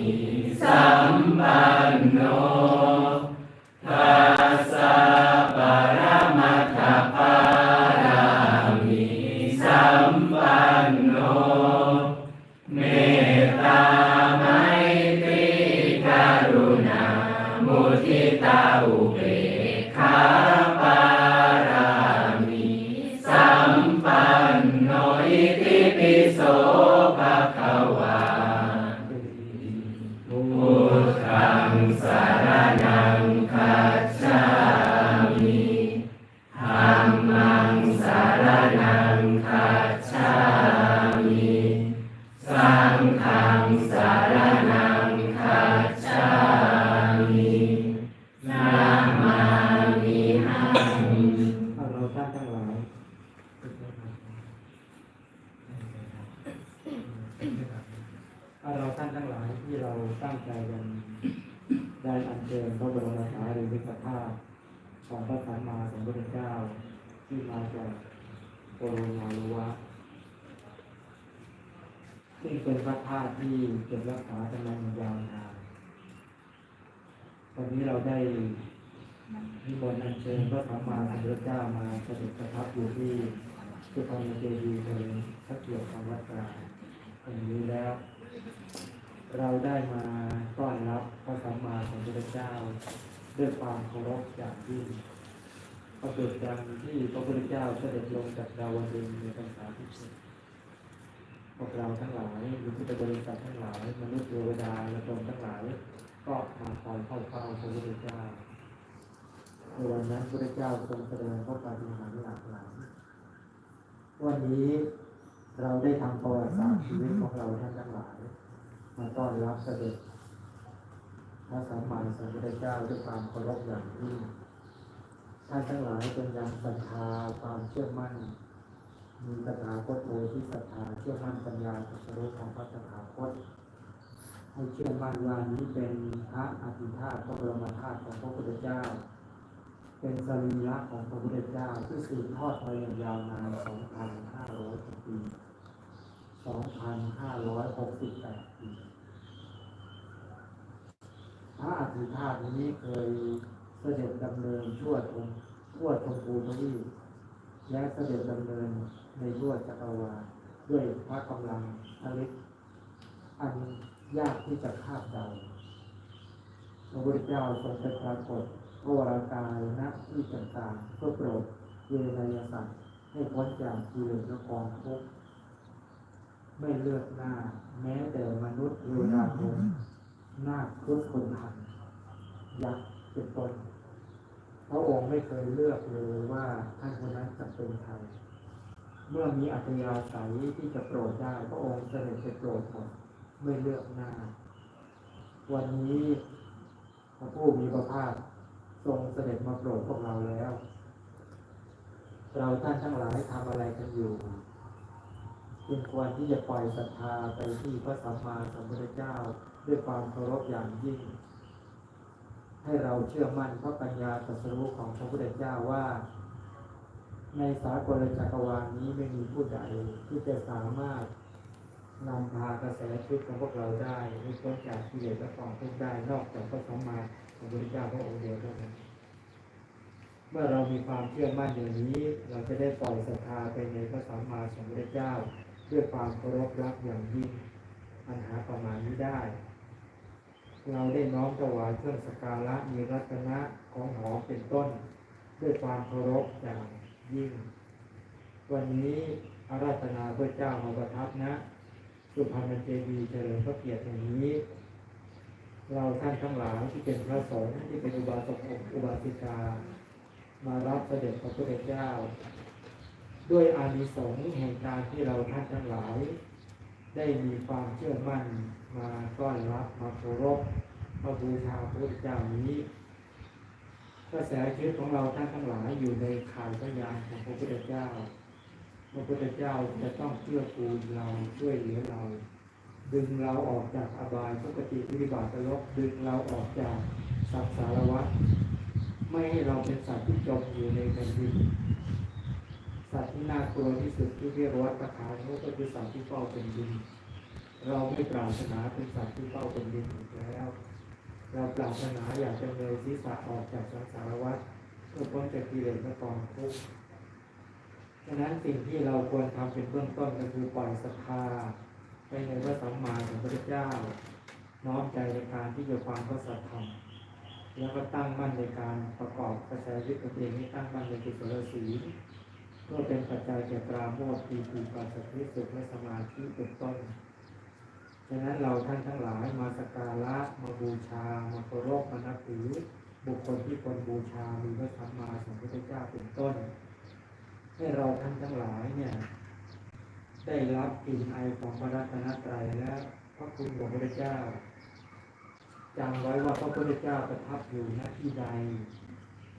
Amen. สา ที่มาจากโปโลนาลุวะซึ่งเป็นพระธาตุที่เก็บรักษากันมายาวนานวันนี้เราได้นิมนต์อัญเชิญพระสัมมาสัมพุทธเจ้ามาเสด็จประทับอยู่ที่สุพรรณเจดีย์เลยพระเกียรติธรรมวัตราตรงนี้แล้ว เราได้มาต้อนรับพระสัมมาสัมพุทธเจ้า ด้วยความเคารพอย่างยิ่ง กิดดังที่พระพุทธเจ้าเสด็จลงจากดาวดึงในพรรษาที่สิบพวกเราทั้งหลายหรือพุทธบริษัททั้งหลาย มนุษย์เทวดาและตนทั้งหลาย ก็มาคอยเข้าเฝ้าพระพุทธเจ้าในวันนั้นพระเจ้าทรงแสดงพระปาฏิหาริย์หลากหลายวันนี้เราได้ทำประวัติศาสตร์ชีวิตของเราท่านทั้งหลาย มาต้อนรับเสด็จพระสัมมาสัมพุทธเจ้าด้วยความเคารพอย่างยิ่ง ท่านทั้งหลายจงยังศรัทธาความเชื่อมั่น มีตถาคตโอที่ศรัทธาเชื่อมั่นปัญญาตรัสรู้ของพระตถาคตให้เชื่อมั่นว่านี้เป็นพระอภิธาตุพระบรมธาตุของพระพุทธเจ้า เป็นสรีระของพระพุทธเจ้าที่สืบทอดมาอย่างยาวนาน 2,500 ปี 2,568 ปีพระอธิธาตุนี้เคย เสด็จดำเนินชั่วทงทั่วชมพูทวีและเสด็จดำเนินในทั่วจักรวาลด้วยพระกำลังอลิศอันยากที่จะคาดเดาพระพุทธเจ้าทรงไปปรากฏพระวรากายณที่ต่างๆเพื่อโปรดเวนยสัตว์ให้พ้นจากกิเลสและกองทุกข์ไม่เลือกหน้า แม้แต่มนุษย์เทวดาพรหมหน้าคุดคนทันยักษ์เป็นต้น พระองค์ไม่เคยเลือกเลยว่าท่านคนนั้นจะเป็นใครเมื่อมีอัธยาศัยที่จะโปรดได้พระองค์เสด็จไปโปรดหมดไม่เลือกหน้า วันนี้พระผู้มีพระภาคทรงเสด็จมาโปรดพวกเราแล้ว เราท่านทั้งหลายทำอะไรกันอยู่จึงควรที่จะปล่อยศรัทธาไปที่พระสัมมาสัมพุทธเจ้า ด้วยความเคารพอย่างยิ่ง ให้เราเชื่อมั่นพระปัญญาตรัสรู้ของพระพุทธเจ้าว่า ในสากลจักรวาลนี้ไม่มีผู้ใดที่จะสามารถนำพากระแสชีวิตของพวกเราได้ให้พ้นจากกิเลสและกองทุกข์ได้นอกจากพระสัมมาสัมพุทธเจ้าพระองค์เดียวเท่านั้นเมื่อเรามีความเชื่อมั่นอย่างนี้ เราจะได้ปล่อยศรัทธาไปในพระสัมมาสัมพุทธเจ้า ด้วยความเคารพรักอย่างยิ่งปัญหาประมาณนี้ได้ เราได้น้อมถวายเครื่องสการะมีรัตนะของหอมเป็นต้น ด้วยความเคารพอย่างยิ่ง วันนี้อาราธนาพระเจ้ามาประทับนะ สุพรรณเจดีย์เจริญพระเกียรติอย่างนี้ เราท่านทั้งหลายที่เป็นพระสงฆ์ที่เป็นอุบาสกอุบาสิกา มารับเสด็จพระพุทธเจ้า ด้วยอานิสงส์แห่งการที่เราท่านทั้งหลาย ได้มีความเชื่อมั่น มาต้อนรับมาเคารพมาบูชาพระพุทธเจ้านี้กระแสชีวิตของเราท่านทั้งหลายอยู่ในข่ายพยานของพระพุทธเจ้า พระพุทธเจ้าจะต้องเชื่อปูเราช่วยเหลือเรา ดึงเราออกจากอบายทุกติวิบัติลบดึงเราออกจากสังสารวัฏไม่ให้เราเป็นสัตว์ที่จมอยู่ในแผ่นดินสัตว์ที่น่ากลัวที่สุดที่เรียกว่าตะขาบก็คือสัตว์ที่เฝ้าเป็นดิน เราไม่ปรารถนาเป็นสัตว์ที่เฝ้าเป็นดินอีกแล้ว เราปรารถนาอยากจะเงยศีรษะออกจากสังสารวัฏเพื่อพ้นจากกิเลสและกองทุกข์ฉะนั้นสิ่งที่เราควรทำเป็นเบื้องต้นก็คือปล่อยศรัทธาไปในพระสัมมาสัมพุทธเจ้า น้อมใจในการที่จะฟังพระสัทธรรมแล้วก็ตั้งมั่นในการประกอบกระแสวิตตเองให้ตั้งมั่นในกุศลศีลเพื่อเป็นปัจจัยแก่ปราโมทย์ปีติปัสสติสุขและสมาธิเป็นต้น ฉะนั้นเราท่านทั้งหลายมาสักการะมาบูชา มาเคารพมานับถือ บุคคลที่ควรบูชามีพระสัมมาสัมพุทธเจ้าเป็นต้น ให้เราท่านทั้งหลายเนี่ย ได้รับกลิ่นไอของพระรัตนตรัยและพระคุณของพระพุทธเจ้าจำไว้ว่าพระพุทธเจ้าประทับอยู่ณที่ใด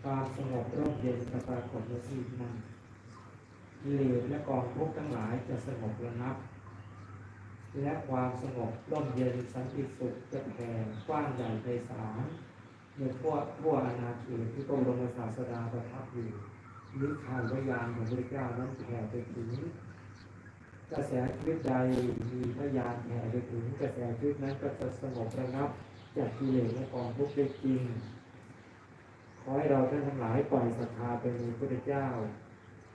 ความสงบร่มเย็นจะปรากฏในที่นั้นกิเลสและกองทุกข์ทั้งหลายจะสงบระงับ และความสงบร่มเย็นสันติสุขจะแผ่กว้างใหญ่ไพศาลในทั่วทั่วอาณาเขตที่พระบรมศาสดาประทับอยู่หรือข่าววิญญาณของพระเจ้านั้นแผ่ไปถึงกระแสชีวิตใดมีพยานแผ่ไปถึงกระแสชีวิตนั้นก็จะสงบระงับจากกิเลสและกองทุกข์ได้จริง ขอให้เราท่านทั้งหลายปล่อยศรัทธาไปในพระเจ้า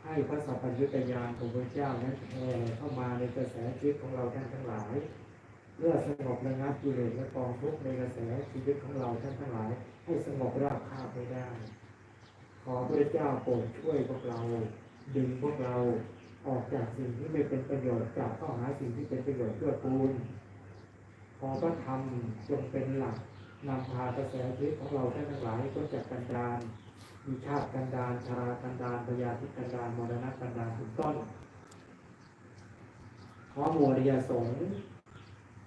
ให้พระสัพพัญญุตญาณของพระเจ้านั้นแผ่เข้ามาในกระแสชีวิตของเราท่านทั้งหลายเพื่อสงบระงับกิเลสและกองทุกข์ในกระแสชีวิตของเราท่านทั้งหลาย ให้สงบราบคาบไปได้ ขอพระเจ้าโปรดช่วยพวกเราดึงพวกเราออกจากสิ่งที่ไม่เป็นประโยชน์กลับเข้าหาสิ่งที่เป็นประโยชน์เพื่อกูลขอพระธรรมจงเป็นหลักนำพากระแสชีวิตของเราท่านทั้งหลายให้พ้นจากกันดาร มีชาติกันดารชรากันดารพยาธิกันดารมรณะกันดารเป็นต้น ขอโมริยสงฆ์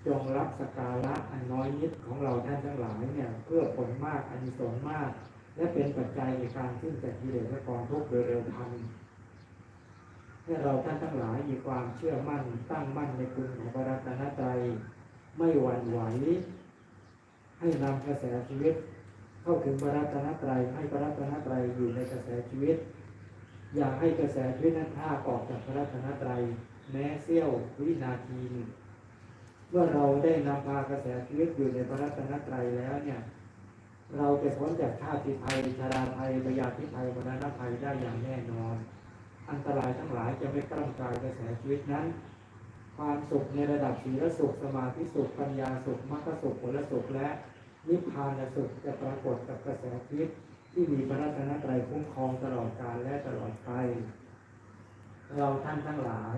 จงรับสการะอันน้อยนิดของเราท่านทั้งหลายเนี่ยเพื่อผลมากอันสงส์มาก และเป็นปัจจัยในการสิ้นจากกิเลสและกองทุกข์โดยเร็วพันให้เราท่านทั้งหลายมีความเชื่อมั่นตั้งมั่นในคุณของพระรัตนตรัยไม่หวั่นไหวให้นำกระแสชีวิต เข้าถึงพระรัตนตรัยให้พระรัตนตรัยอยู่ในกระแสชีวิต อย่าให้กระแสชีวิตนั้นพลาออกจากพระรัตนตรัยแม้เสี้ยววินาทีหนึ่งเมื่อเราได้นำพากระแสชีวิตอยู่ในพระรัตนตรัยแล้วเนี่ย เราจะพ้นจากชาติภัยชราภัยพยาธิภัยมรณะภัยได้อย่างแน่นอน อันตรายทั้งหลายจะไม่กล้ำกายกระแสชีวิตนั้น ความสุขในระดับศีลสุขสมาธิสุขปัญญาสุขมรรคสุขผลสุขและ นิพพานสุขจะปรากฏกับกระแสชีวิตที่มีพระรัตนตรัยคุ้มครองตลอดกาลและตลอดไป เราท่านทั้งหลาย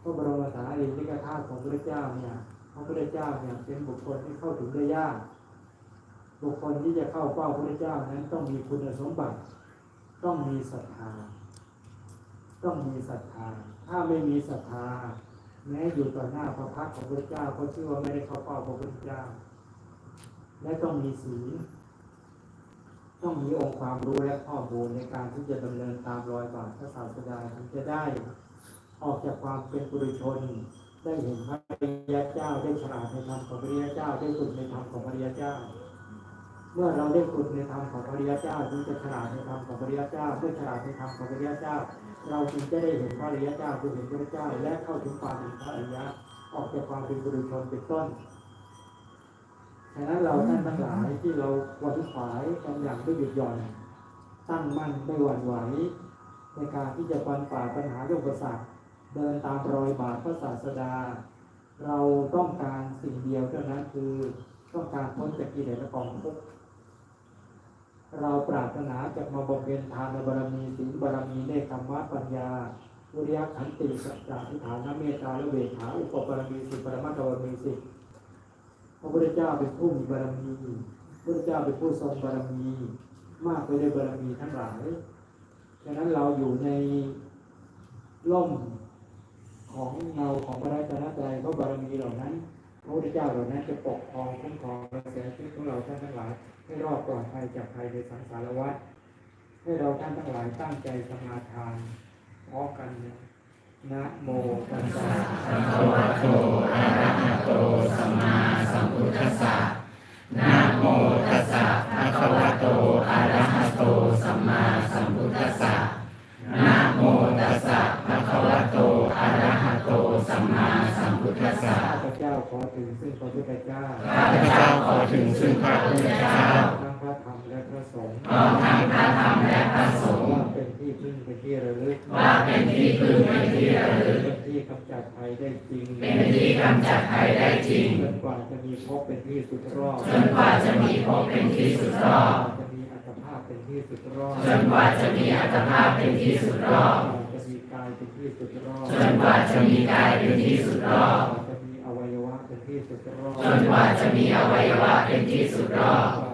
พระบรมสารีริกธาตุของพระเจ้าเนี่ยพระพุทธเจ้าเนี่ยเป็นบุคคลที่เข้าถึงได้ยาก บุคคลที่จะเข้าเฝ้าพระพุทธเจ้านั้นต้องมีคุณสมบัติ ต้องมีศรัทธา ต้องมีศรัทธา ถ้าไม่มีศรัทธา แม้อยู่ต่อหน้าพระพักของพระเจ้าก็ชื่อว่าไม่ได้เข้าเฝ้าพระพุทธเจ้า และต้องมีศีลต้องมีองค์ความรู้และข้อมูลในการที่จะดำเนินตามรอยบาทพระศาสดาถึงจะได้ ออกจากความเป็นปุถุชน ได้เห็นพระริยเจ้าได้ฉลาดในธรรมของพระริยเจ้าได้ฝึกในธรรมของพระริยเจ้า เมื่อเราได้ฝึกในธรรมของพระริยเจ้าจึงจะฉลาดในธรรมของพระริยเจ้าเมื่อฉลาดในธรรมของพระริยเจ้า เราจึงจะได้เห็นพระริยเจ้าคือเห็นพระเจ้า และเข้าถึงความเป็นพระอริยะออกจากความเป็นปุถุชนเป็นต้น ฉะนั้นเราท่านทั้งหลายที่เราขวนขวายกันอย่างไม่หยุดหย่อน ตั้งมั่นไม่หวั่นไหวในการที่จะฟันฝ่าปัญหาโยกศักดิ์เดินตามรอยบาทพระศาสดา เราต้องการสิ่งเดียวเท่านั้นคือต้องการพ้นจากกิเลสและกองทุกข์เราปรารถนาจะมาบำเพ็ญทานบารมีศีลบารมีเนคขมะปัญญาวิริยะขันติสัจจะทิฏฐานเมตตาและเวขาอุปบารมีสิบปรมัตถบารมีสิ พระพุทธเจ้าเป็นผู้มีบารมีพระพุทธเจ้าเป็นผู้ทรงบารมีมากไปด้วยบารมีทั้งหลายฉะนั้นเราอยู่ในร่มของเงาของพระราชนะใจเพราะบารมีเหล่านั้น พระพุทธเจ้าเหล่านั้นจะปกครองคุ้มครองกระแสชีวิตของเราท่านทั้งหลายให้รอดปลอดภัยจากภัยในสังสารวัฏให้เราท่านทั้งหลายตั้งใจสมาทานพร้อมกันนะ นะโมตัสสะภะคะวะโตอะระหะโตสัมมาสัมพุทธัสสะนะโมตัสสะภะคะวะโตอะระหะโตสัมมาสัมพุทธัสสะนะโมตัสสะภะคะวะโตอะระหะโตสัมมาสัมพุทธัสสะเจ้าข้าพเจ้าขอถึงซึ่งพระพุทธเจ้าทั้งพ ระธรรมและพระสงฆ์พร้อมทั้งพระธรรมและพระสงฆ์ว่าเป็นที่พึ่งเป็นที่ระลึกว่าเป็นที่พึ่งเป็นที่ระลึกเป็นที่กำจัดภัยได้จริง เป็นที่กำจัดภัยได้จริงจนกว่าจะมีภพเป็นที่สุดรอดจนกว่าจะมีภพเป็นที่สุดรอบจะมีอัตภาพเป็นที่สุดรอดจนกว่าจะมีอัตภาพเป็นที่สุดรอบจะมีกายเป็นที่สุดรอดจนกว่าจะมีกายเป็นที่สุดรอบจะมีอวัยวะเป็นที่สุดรอดจนกว่าจะมีอวัยวะเป็นที่สุดรอบ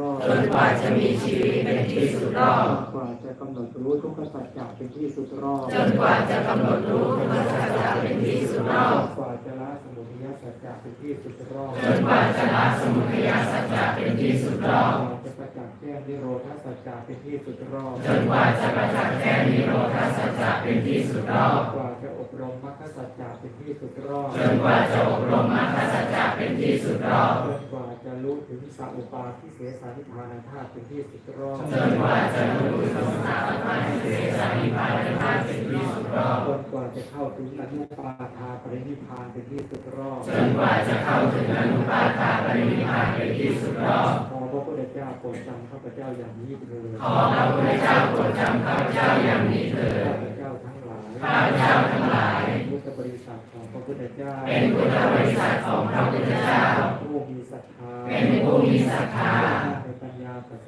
รอดจนกว่าจะมีชีวิตเป็นที่สุดรอบกว่าจะกำหนดรู้ทุกขสัจจะเป็นที่สุดรอดจนกว่าจะกำหนดรู้ทุกขสัจจะเป็นที่สุดรอบกว่าจะละสมุทัยสัจจะเป็นที่สุดรอดจนกว่าจะละสมุทัยสัจจะเป็นที่สุดรอบกว่าจะประจักษ์แจ้งนิโรธสัจจะเป็นที่สุดรอดจนกว่าจะประจักษ์แจ้งนิโรธสัจจะเป็นที่สุดรอบกว่าจะอบรมมรรคสัจจะเป็นที่สุดรอดจนกว่าจะอบรมมรรคสัจจะเป็นที่สุดรอบจนกว่าจะรู้ถึงสัพปาทิเสสานิพพานาธาตุเป็นที่สุดรอดจนกว่าจะรู้ถึงสถาบันเสสานิพพานธาตุเป็นที่สุดรอบจนกว่าจะเข้าถึงอนุปาทาปรินิพพานเป็นที่สุดรอดจนกว่าจะเข้าถึงอนุปาทาปรินิพพานเป็นที่สุดรอบขอพระพุทธเจ้าโปรดจำข้าพเจ้าอย่างนี้เถิดขอพระพุทธเจ้าโปรดจำข้าพเจ้าอย่างนี้เถิดข้าพเจ้าทั้งหลายข้าพเจ้าทั้งหลายพุทธบริษัทของพระพุทธเจ้า เป็นพุทธบริษัทของพระพุทธเจ้าผู้มีศรัทธาเป็นผู้มีศรัทธาในปัญญาต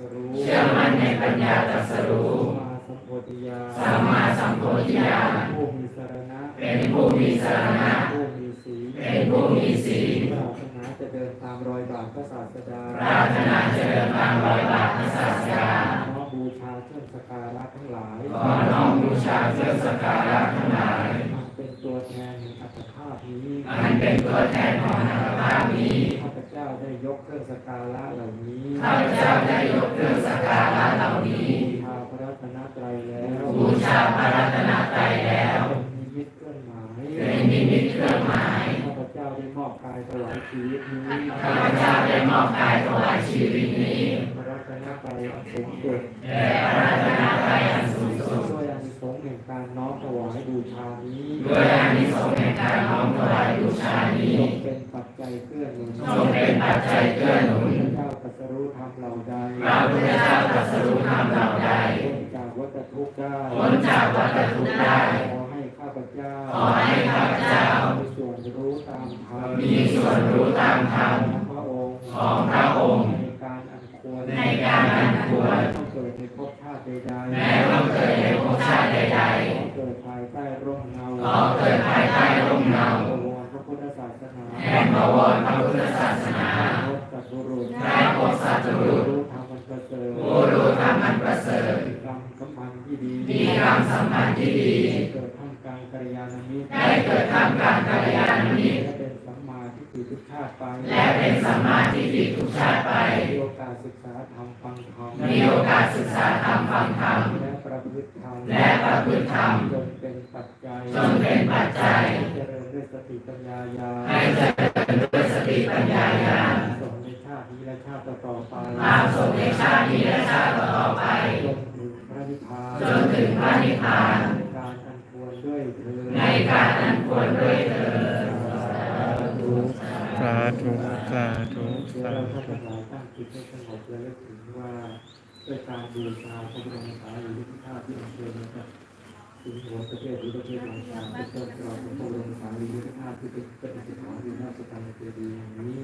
รัสรู้เชื่อมั่นในปัญญาตรัสรู้มาสัมโพธิญาณสัมมาสัมโพธิญาณผู้มีสรณะเป็นผู้มีสรณะผู้มีศีลเป็นผู้มีศีลปรารถนาจะเดินตามรอยบาทพระศาสดาปรารถนาจะเดินตามรอยบาทพระศาสดาน้อมบูชาเครื่องสักการะทั้งหลายขอน้อมบูชาเครื่องสักการะทั้งหลายมันเป็นตัวแทนแห่งอัตภาพนี้อันเป็นตัวแทนของอัตภาพนี้ ข้าพเจ้าได้ย กเครื่องสักการะเหล่านี้ข้าพเจ้าได้ยกเครื่องสักการะเหล่านี้บูชาพระรัตนตรัยแล้วบูชาพระรัตนตรัยแล้วเป็นนิมิตเครื่องหมายเป็นนิมิตเครื่องหมายข้าพเจ้าได้มอบกายถวายชีวิตนี้ข้าพเจ้าได้มอบกายถวายชีวิตนี้พระรัตนตรัยอันสูงสุดแด่พระรัตนตรัยอันสูงสุดด้วยอานิสงส์แห่งการน้อมถวายบูชานี้ด้วยอานิสงส์แห่งการน้อมถวายบูชานี้ จงเป็นปัจจัยเกื้อหนุนจงเป็นปัจจัยเกื้อหนุนพระเจ้าตรัสรู้ธรรมเหล่าใดพระพุทธเจ้าตรัสรู้ธรรมเหล่าใดพ้นจากวัฏทุกข์ได้พ้นจากวัฏทุกข์ได้ขอให้ข้าพเจ้าขอให้ข้าพเจ้ามีส่วนรู้ตามธรรมมีส่วนรู้ตามธรรมของพระองค์ของพระองค์ในการอันควรในการอันควรต้องเกิดในภพชาติใดๆแม้ต้องเกิดในภพชาติใดขอเกิดภายใต้ร่มเงาๆขอเกิดภายใต้ร่มเงา ห่งบวรพระพุทธศาสนาพรุษได้พบสัตรู้รู้ธรรมอันประเสริฐผู้รู้ธรรมันประเสริฐกรรมสัมพันธ์ที่ดีมีกรรมสัมพันธ์ที่ดีให้เกิดท่ามกลางกิรได้เกิดทำการกัลยาณมิตรและเป็นสัมมาทิฏฐิทุกชาติไปและเป็นสัมมาทิฏฐิทุชาติไป มีโอกาสศึกษาธรรมฟังธรรมมีโอกาสศึกษาธรรมฟังธรรมและประพฤติธรรมและประพฤติธรรมจนเป็นปัจจัยจนเป็นปัจจัยเจริญด้วยสติปัญญาญาณให้เจริญ ด้วยสติปัญญาญาณส่งในชาตินี้และชาติต่อไปตามสมในชาตินี้และชาติต่อไปจนถึงพระนิพพานจนถึงพระนิพพานในการอันควรด้วยเธอในการอันควรด้วยเถิดสาธุสาธุสาธุตั้งจิตให้สงบและลึกถึงว่าด้วยการบูชาพระบรมสารีริกธาตุที่อัญเชิญนะครับถึงหัวประเทศหรือประเทศลังกาเป็นต้นกล่าวของพระบร มสารีริกธาตุที่เป็นประดิษฐานอยู่หน้าสถานเจดีย์นี้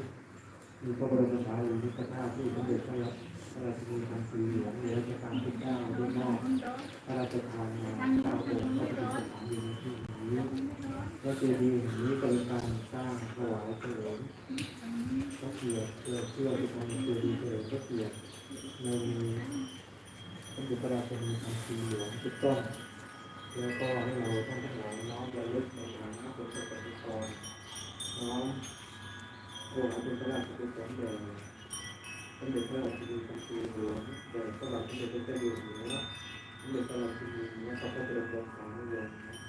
มีพระบรมสารีริกธาตุที่สมเด็จพระราชินีพันปีเหลวงในรัชกาลที่เก้าได้มอบพระราชทานมาเก้าองค์พระประดิษฐานอยู่ในที่นี้และเจดีย์นี้เป็นการสร้างถวายเฉลิมพระเกียรติเพื่อเพื่อที่ทำเจดีย์เฉลิมพระเกียรติในพระบุตรราชนีพันปีเหลวงทุกต้น แล้วก็ให้เราท่านทั้งหลายน้อมระลึกในฐานะเป็นเจ้าปฏิกรน้อมโอ้เป็นพระราชกุศลแด่สมเด็จพระราชินีพันปีหลวงแด่พระบาทสมเด็จพระเจ้าอยู่หัวสมเด็จพระราชินีและพระพุทธบรมสารีริกธาตุ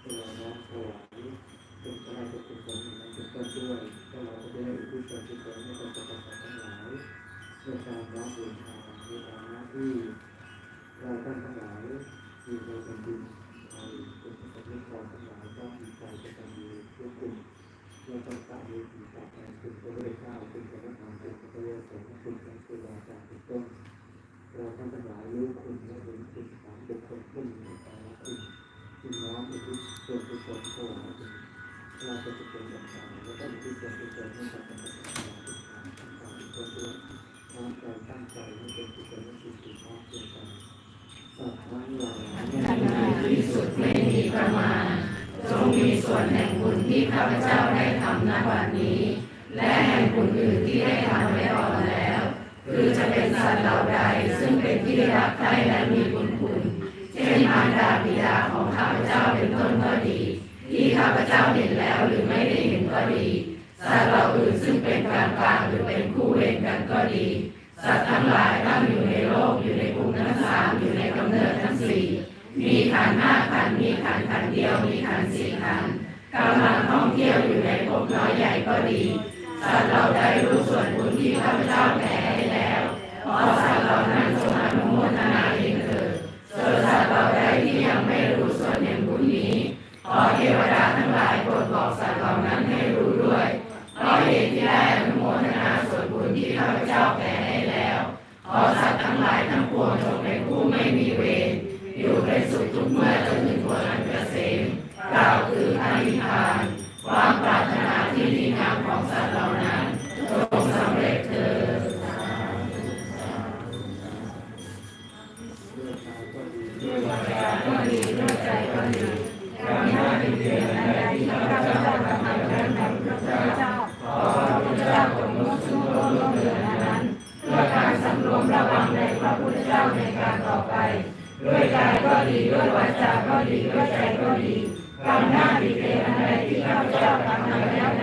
เพื่อน้อมถวายเป็นพระราชกุศลในเป็นต้นด้วยก็เราจะได้อุทิศส่วนกุศลให้กับสรรพสัตว์ทั้งหลายด้วยการน้อมบูชาในฐานที่เราท่านทั้งหลายมีในแผ่นดินไท เป็นประสบนิกรทั้งหลายก็มีใจกตัญญูรู้คุณเราต้องการมีสิ่งตอบแทนคุณพระพุทธเจ้าคุณพระธรรมคุณพระพุทธสงฆ์คุณพระครูบาอาจารย์เป็นต้นเราท่านทั้งหลายรู้คุณและเห็นคุณของบุคคลผู้มีแต่ละคุณจึงน้อมอุทิศส่วนกุศลถวายคุณเราจะเป็นต่างๆแล้วก็อุทิศส่วนกุศลให้กับพระพุทธเจ้าทุกท่านทุกคนด้วยน้อมใจตั้งใจให้เป็นกุศลและสิ่งที่ชอบเกิดกันสัพพะโลอัน ที่สุดไม่มีประมาณ จงมีส่วนแห่งบุญที่ข้าพเจ้าได้ทำณวันนี้ และแห่งบุญอื่นที่ได้ทำไว้ก่อนแล้ว คือจะเป็นสัตว์เหล่าใดซึ่งเป็นที่รักใคร่และมีบุญคุณเช่นมารดาบิดาของข้าพเจ้าเป็นต้นก็ดี ที่ข้าพเจ้าเห็นแล้วหรือไม่ได้เห็นก็ดีสัตว์เหล่าอื่นซึ่งเป็นกลางกลางๆหรือเป็นคู่เวรกันก็ดี สัตว์ทั้งหลายตั้งอยู่ในโลกอยู่ในภูมิทั้งสามอยู่ในกำเนิดทั้งสี่ มีขันธ์ห้าขันธ์มีขันธ์ขันธ์เดียว มีขันธ์สี่ขันธ์กำลังท่องเที่ยวอยู่ในภพน้อยใหญ่ก็ดี สัตว์ เราได้รู้ส่วนบุญที่ข้าพเจ้าแผ่ ด้วยกายก็ดีด้วาจาก็ดีด้วยใจก็ดีกรรหน้าเป็นเพียงอันใดที่ข้าพเจ้ากระทำนั้นแด่พระเจ้าขอพระพุทธเจ้าจงมุสุร่วมร่วมเดือนนั้นเพื่อการสำรวมระวังในพระพุทธเจ้าในการต่อไป ด้วยกายก็ดีด้วยวาจาก็ดีด้วยใจก็ดีกรรหน้าดีเดอันใดที่ข้าพเจ้ากระทำแล้วใน